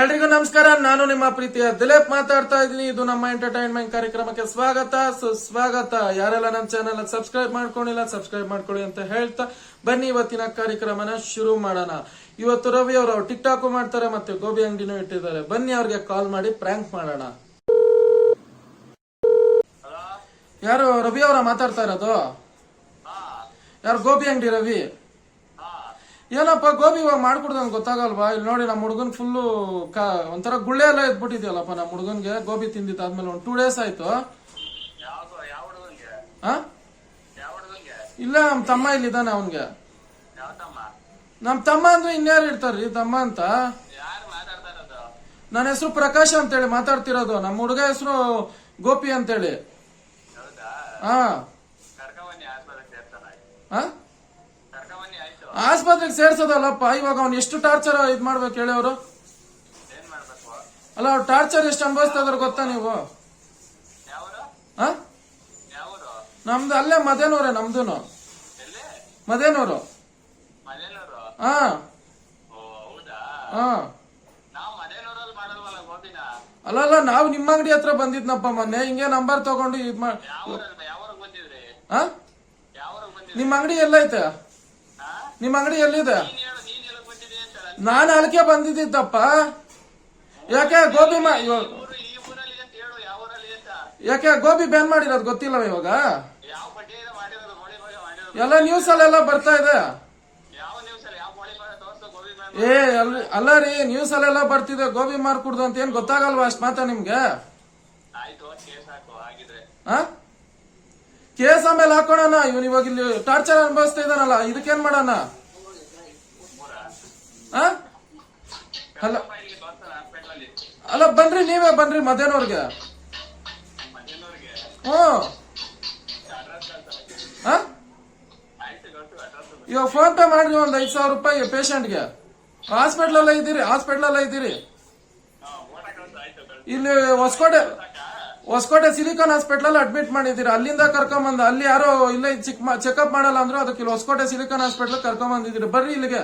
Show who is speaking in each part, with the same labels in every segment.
Speaker 1: ಎಲ್ರಿಗೂ ನಮಸ್ಕಾರ, ನಾನು ನಿಮ್ಮ ಪ್ರೀತಿಯ ದಿಲೀಪ್ ಮಾತಾಡ್ತಾ ಇದ್ದೀನಿ. ಇದು ನಮ್ಮ ಎಂಟರ್ಟೈನ್ಮೆಂಟ್ ಕಾರ್ಯಕ್ರಮಕ್ಕೆ ಸ್ವಾಗತ. ಸುಸ್ವಾಗತ ಯಾರೆಲ್ಲ ನಮ್ಮ ಚಾನೆಲ್ ಸಬ್ಸ್ಕ್ರೈಬ್ ಮಾಡ್ಕೊಂಡಿಲ್ಲ ಸಬ್ಸ್ಕ್ರೈಬ್ ಮಾಡ್ಕೊಳ್ಳಿ ಅಂತ ಹೇಳ್ತಾ ಬನ್ನಿ. ಇವತ್ತಿನ ಕಾರ್ಯಕ್ರಮನ ಶುರು ಮಾಡೋಣ. ಇವತ್ತು ರವಿ ಅವರು ಟಿಕ್ ಟಾಕ್ ಮಾಡ್ತಾರೆ ಮತ್ತೆ ಗೋಬಿ ಅಂಗಡಿನೂ ಇಟ್ಟಿದ್ದಾರೆ. ಬನ್ನಿ, ಅವ್ರಿಗೆ ಕಾಲ್ ಮಾಡಿ ಪ್ರ್ಯಾಂಕ್ ಮಾಡೋಣ. ಯಾರು, ರವಿ ಅವರ ಮಾತಾಡ್ತಾ ಇರೋದು? ಯಾರು ಗೋಬಿ ಅಂಗಡಿ ರವಿ? ಏನಪ್ಪ ಗೋಬಿ ಇವಾಗ ಮಾಡ್ಕೊಡ್ದ ಗೊತ್ತಾಗಲ್ವಾ? ಇಲ್ಲಿ ನೋಡಿ ನಮ್ಮ ಹುಡುಗನ್ ಫುಲ್ಲು ಒಂಥರ ಗುಳ್ಳೆ ಎಲ್ಲ ಎದ್ಬಿಟ್ಟಿದ್ಯಲ್ಲಪ್ಪ ನಮ್ಮ ಹುಡುಗನ್ಗೆ ಗೋಬಿ ತಿಂದಿದ್ದಾದ್ಮೇಲೆ ಒಂದು ಟೂ ಡೇಸ್ ಆಯ್ತು. ಇಲ್ಲ ನಮ್ ತಮ್ಮ ಇಲ್ಲಿದ್ದಾನೆ ಅವನ್ಗೆ.
Speaker 2: ಯಾವ ತಮ್ಮ?
Speaker 1: ನಮ್ ತಮ್ಮ ಅಂದ್ರೆ ಇನ್ಯಾರು ಇರ್ತಾರ್ರಿ ತಮ್ಮ ಅಂತ? ನನ್ನ ಹೆಸರು ಪ್ರಕಾಶ್ ಅಂತೇಳಿ ಮಾತಾಡ್ತಿರೋದು. ನಮ್ಮ ಹುಡುಗ ಹೆಸರು ಗೋಪಿ ಅಂತೇಳಿ. ಹಾ
Speaker 2: ಆಸ್ಪತ್ರೆಗೆ
Speaker 1: ಸೇರ್ಸೋದಲ್ಲಪ್ಪ ಇವಾಗ ಅವ್ನು ಎಷ್ಟು ಟಾರ್ಚರ್ ಇದ್ ಮಾಡ್ಬೇಕು ಹೇಳಿ ಅವರು? ಅಲ್ಲ ಅವ್ರು ಟಾರ್ಚರ್ ಎಷ್ಟು ಅನುಭವಿಸ್ತಾ ಇದಾರೆ ಗೊತ್ತಾ ನೀವು? ನಮ್ದು ಅಲ್ಲೇ ಮದೇನೂರೇ
Speaker 2: ಎಲ್ಲಿ
Speaker 1: ಮದೇನೂರು. ಹಾ ಹಾ
Speaker 2: ಗೋಬಿನ
Speaker 1: ಅಲ್ಲಲ್ಲ ನಾವು ನಿಮ್ಮ ಅಂಗಡಿ ಹತ್ರ ಬಂದಿದ್ನಪ್ಪ ಮೊನ್ನೆ ಹಿಂಗೆ ನಂಬರ್ ತಗೊಂಡು ಇದ್ ಮಾ ನಿಮ್ಮ ಅಂಗಡಿ ಎಲ್ಲೈತೆ?
Speaker 2: ನಿಮ್
Speaker 1: ನಿಮ್ಮ ಅಂಗಡಿ ಎಲ್ಲಿದೆ?
Speaker 2: ನೀನ್
Speaker 1: ಅಲ್ಕೆ ಬಂದಿದ್ದಪ್ಪ. ಯಾಕೆ ಗೋಬಿ ಮಾ ಯಾಕೆ ಗೋಬಿ ಬ್ಯಾನ್ ಮಾಡಿರೋದು ಗೊತ್ತಿಲ್ಲ ಇವಾಗ? ಎಲ್ಲ ನ್ಯೂಸ್ ಅಲ್ಲೆಲ್ಲ ಬರ್ತಾ ಇದೆ. ಏ ಅಲ್ ಅಲ್ಲ ರೀ ನ್ಯೂಸ್ ಅಲ್ಲೆಲ್ಲ ಬರ್ತಿದೆ ಗೋಬಿ ಮಾರ್ಕುಡ್ದು ಅಂತ ಏನ್ ಗೊತ್ತಾಗಲ್ವಾ ಅಷ್ಟು ಮಾತಾ ನಿಮ್ಗೆ?
Speaker 2: ಕೇಸ್
Speaker 1: ಆಮೇಲೆ ಹಾಕೋಣ ಇವನ್ ಇವಾಗ ಇಲ್ಲಿ ಟಾರ್ಚರ್ ಅನುಭವಿಸ್ತಾ ಇದ್ದಾನಲ್ಲ, ಇದಕ್ಕೇನ್ ಮಾಡೋಣ? ಅಲ್ಲ
Speaker 2: ಅಲ್ಲಿ,
Speaker 1: ಬನ್ರಿ ನೀವೇ, ಬನ್ರಿ ಮಧ್ಯಾಹ್ನವ್ರಿಗೆ. ಹ್ಮ್ ಇವಾಗ ಫೋನ್ ಪೇ ಮಾಡ್ರಿ ಒಂದ್ ಐದ್ ಸಾವಿರ ರೂಪಾಯಿ ಪೇಷಂಟ್ಗೆ ಹಾಸ್ಪಿಟ್ಲಲ್ಲೇ ಇದ್ದೀರಿ ಹಾಸ್ಪಿಟ್ಲಲ್ಲೇ ಇದ್ದೀರಿ. ಇಲ್ಲಿ ಹೊಸಕೋಟೆ
Speaker 2: ಸಾಕಾ
Speaker 1: ಹೊಸಕೋಟೆ ಸಿಲಿಕಾನ್ ಹಾಸ್ಪಿಟಲ್ ಅಡ್ಮಿಟ್ ಮಾಡಿದೀರ ಅಲ್ಲಿಂದ ಕರ್ಕೊಂಬಂದ, ಅಲ್ಲಿ ಯಾರೋ ಇಲ್ಲ ಚಿಕ್ ಚೆಕಪ್ ಮಾಡಲ್ಲ ಅಂದ್ರೆ ಅದಕ್ಕೆ ಇಲ್ಲಿ ಹೊಸಕೋಟೆ ಸಿಲಿಕಾನ್ ಹಾಸ್ಪಿಟಲ್ ಕರ್ಕೊಂಬಂದಿದ್ದೀರಿ. ಬರ್ರಿ ಇಲ್ಲಿಗೆ.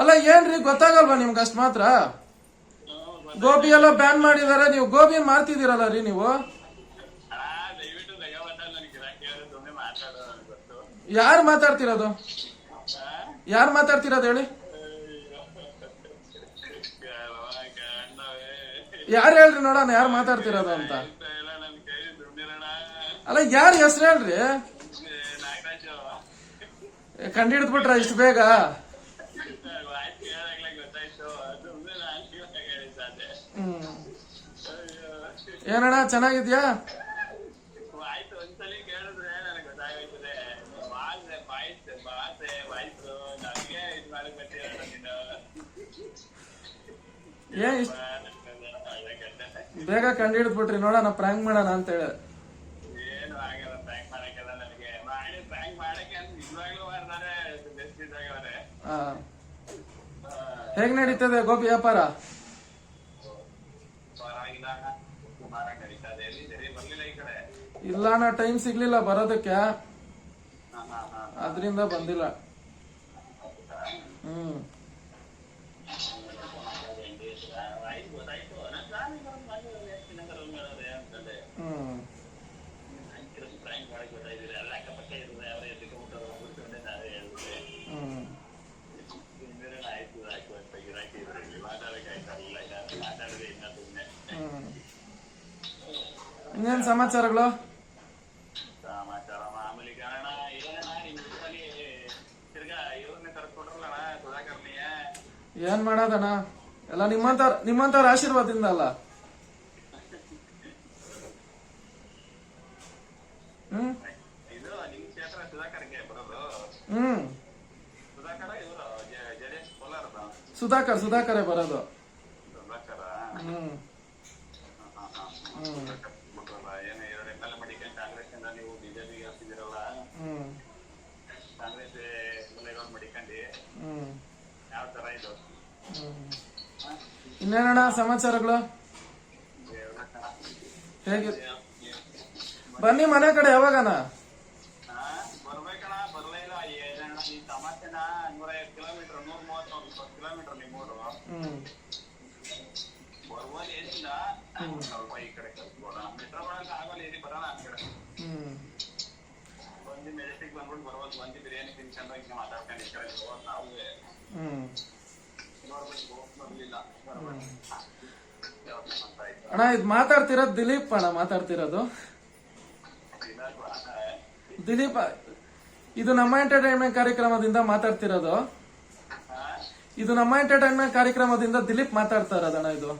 Speaker 1: ಅಲ್ಲ, ಏನ್ರಿ? ಗೊತ್ತಾಗಲ್ವಾ ನಿಮ್ಗೆ ಅಷ್ಟು ಮಾತ್ರ? ಗೋಬಿ ಎಲ್ಲ ಬ್ಯಾನ್ ಮಾಡಿದಾರೆ, ನೀವು ಗೋಬಿ ಮಾರ್ತಿದ್ದೀರಲ್ಲ ರೀ ನೀವು? ಯಾರು ಮಾತಾಡ್ತಿರೋದು? ಯಾರು ಮಾತಾಡ್ತಿರೋದು ಹೇಳಿ? ಯಾರು ಹೇಳ್ರಿ ನೋಡೋಣ ಯಾರು ಮಾತಾಡ್ತಿರೋದು ಅಂತ? ಅಲ್ಲ, ಯಾರು ಹೆಸರು ಹೇಳ್ರಿ? ಕಂಡು ಬಿಟ್ರ ಇಷ್ಟು ಬೇಗ. ಏನಣ್ಣ, ಚೆನ್ನಾಗಿದ್ಯಾ? ಏನ್ ಇಷ್ಟ್ ಬೇಗ ಕಂಡಿಡಿದ್ ಬಿಟ್ರಿ ನೋಡೋಣ ಪ್ರಾಂಕ್ ಮಾಡೋಣ ಅಂತ ಹೇಳಿ. ಹೇಗ್ ನಡೀತದೆ ಗೋಪಿ ವ್ಯಾಪಾರ?
Speaker 2: ಕಡೆ.
Speaker 1: ಇಲ್ಲ ನಾ ಟೈಮ್ ಸಿಗ್ಲಿಲ್ಲ ಬರೋದಕ್ಕೆ. ಅದರಿಂದ ಬಂದಿಲ್ಲ. ಹ್ಮ್
Speaker 2: ಆಯ್ತು ಗೊತ್ತಾಯ್ತು ನಾನು ನಾನು ಬಂದು ಎಷ್ಟು ದಿನ ಹೇಳೋದೆ ಅಂತಂದೆ
Speaker 1: ಹ್ಮ್
Speaker 2: ಪ್ರ್ಯಾಂಕ್ ಮಾಡಕ್ ಗೊತ್ತಾಯ್ತಿದೆ ಎಲ್ಲ ಅಕ್ಕಪಕ್ಕ ಇರೋದು ಅವರೇ ಎದ್ದುಕೊಂಡ್ಬಿಟ್ಟು ಕೂತ್ಕೊಂಡೆ ನಾವೇ ಹೇಳಿದೆ
Speaker 1: ಹ್ಮ್
Speaker 2: ಸುಮ್ಮನೆ ಆಯ್ತು ಆಯ್ತು ಅಂತ ಗಿರಾಕಿ ಇದ್ರಲ್ಲಿ ಮಾತಾಡಕ್ಕಾಯ್ತಲ್ಲ ಇಲ್ಲ ಮಾತಾಡಿದ್ರೆ ಇನ್ನ ಸುಮ್ಮನೆ
Speaker 1: ಹ್ಮ್ ಇನ್ನೇನ್ ಸಮಾಚಾರಗಳು?
Speaker 2: ಸಮಾಚಾರ ಮಾಮೂಲಿ ಕಾರಣ ಏನಣ್ಣ ನಿಮ್ ಊರಲ್ಲಿ? ತಿರ್ಗಾ ಇವ್ರನ್ನೇ ಕರ್ಸ್ಕೊಟ್ರಲ್ಲಣ್ಣ ಸುಧಾಕರ್ನಿಯ
Speaker 1: ಏನ್ ಮಾಡೋದಣ್ಣ? ಎಲ್ಲ ನಿಮ್ಮಂತ ನಿಮ್ಮಂತವ್ರ ಆಶೀರ್ವಾದದಿಂದ ಅಲ್ಲ? ಹ್ಮ್?
Speaker 2: ಇದು ನಿಮ್ ಕ್ಷೇತ್ರ ಸುಧಾಕರ್ಗೆ ಬರೋದು.
Speaker 1: ಹ್ಮ್.
Speaker 2: ಸುಧಾಕರ ಇವರು ಜಡೇಶ್ ಕೋಲಾರದ.
Speaker 1: ಸುಧಾಕರ್ ಸುಧಾಕರೇ ಬರೋದು.
Speaker 2: ಸುಧಾಕರ?
Speaker 1: ಹ್ಮ್. ಹ್ಮ್.
Speaker 2: ಬಿಟ್ರಲ್ಲ ಏನು ಎರಡು ಎಂ ಎಲ್ ಮಾಡಿಕೊಂಡು ಕಾಂಗ್ರೆಸ್ ಇಂದ ನೀವು ಬಿಜೆಪಿಗೆ ಹಾಕ್ತಿದ್ದೀರಲ್ಲ ಕಾಂಗ್ರೆಸ್ ಎಂ ಮಡಿಕಂಡು
Speaker 1: ಹ್ಮ್.
Speaker 2: ಯಾವ ತರ ಇದು?
Speaker 1: ಇನ್ನೇನಣ್ಣ ಸಮಾಚಾರಗಳು? ಹೇಗೆ? ಬನ್ನಿ ಮನೆ ಕಡೆ ಯಾವಾಗನ?
Speaker 2: ಈ ತಮಾಷೆನ? ನೂರೈವತ್ತು ಕಿಲೋಮೀಟರ್ ನೂರ ಕಿಲೋಮೀಟರ್ ನೂರ ಕಿಲೋಮೀಟರ್ ನಿಮ್ಮೂರು
Speaker 1: ಹ್ಮ್.
Speaker 2: ಬರ್ಬೋದು ಏನಿಲ್ಲ. ಸ್ವಲ್ಪ ಈ ಕಡೆ ಕಳ್ಸ್ಬೋಣ ಬರೋಣ ಆ
Speaker 1: ಹ್ಮ್
Speaker 2: ಬಂದು ಮೆಜೆಸ್ಟಿಕ್ ಬಂದ್ಬಿಟ್ಟು ಬರ್ಬೋದು ಬಂದು ಬಿರಿಯಾನಿ ತಿನ್ಕೊಂಡು ಹಿಂಗೆ ಮಾತಾಡ್ಕೊಂಡು ಈ ಕಡೆ ಹೋಗೋದು ನಾವು
Speaker 1: ಹ್ಮ್
Speaker 2: ನೋಡ್ಬೇಕು ಹೋಗ್ ಬರ್ಲಿಲ್ಲ ಬರ್ಬೇಕು. ಯಾವತ್ತೂ ಅಂತ ಆಯ್ತು
Speaker 1: ಅಣ್ಣ ಇದು ಮಾತಾಡ್ತಿರೋದು ದಿಲೀಪ್ ಅಣ್ಣ ಮಾತಾಡ್ತಿರೋದು. ದಿಲೀಪ್ ಇದು ನಮ್ಮ ಎಂಟರ್ಟೈನ್ಮೆಂಟ್ ಕಾರ್ಯಕ್ರಮದಿಂದ ಮಾತಾಡ್ತಿರೋದು. ಇದು ನಮ್ಮ ಎಂಟರ್ಟೈನ್ಮೆಂಟ್ ಕಾರ್ಯಕ್ರಮದಿಂದ ದಿಲೀಪ್ ಮಾತಾಡ್ತಾ ಇರೋದಣ್ಣ ಇದು.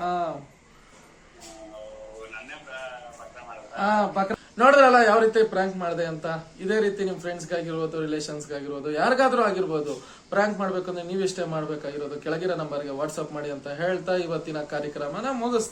Speaker 1: ಹಾ. ನೋಡಿದ್ರಲ್ಲ ಯಾವ ರೀತಿ ಪ್ರ್ಯಾಂಕ್ ಮಾಡಿದೆ ಅಂತ? ಇದೇ ರೀತಿ ನಿಮ್ ಫ್ರೆಂಡ್ಸ್ಗಾಗಿರ್ಬೋದು ರಿಲೇಷನ್ಸ್ಗಾಗಿರ್ಬೋದು ಯಾರಿಗಾದ್ರೂ ಆಗಿರ್ಬೋದು ಪ್ರ್ಯಾಂಕ್ ಮಾಡ್ಬೇಕಂದ್ರೆ ಇಷ್ಟೇ ಮಾಡ್ಬೇಕಾಗಿರೋದು. ಕೆಳಗಿರೋ ನಂಬರ್ಗೆ ವಾಟ್ಸ್ಆಪ್ ಮಾಡಿ ಅಂತ ಹೇಳ್ತಾ ಇವತ್ತಿನ ಕಾರ್ಯಕ್ರಮನ ಮುಗಿಸ್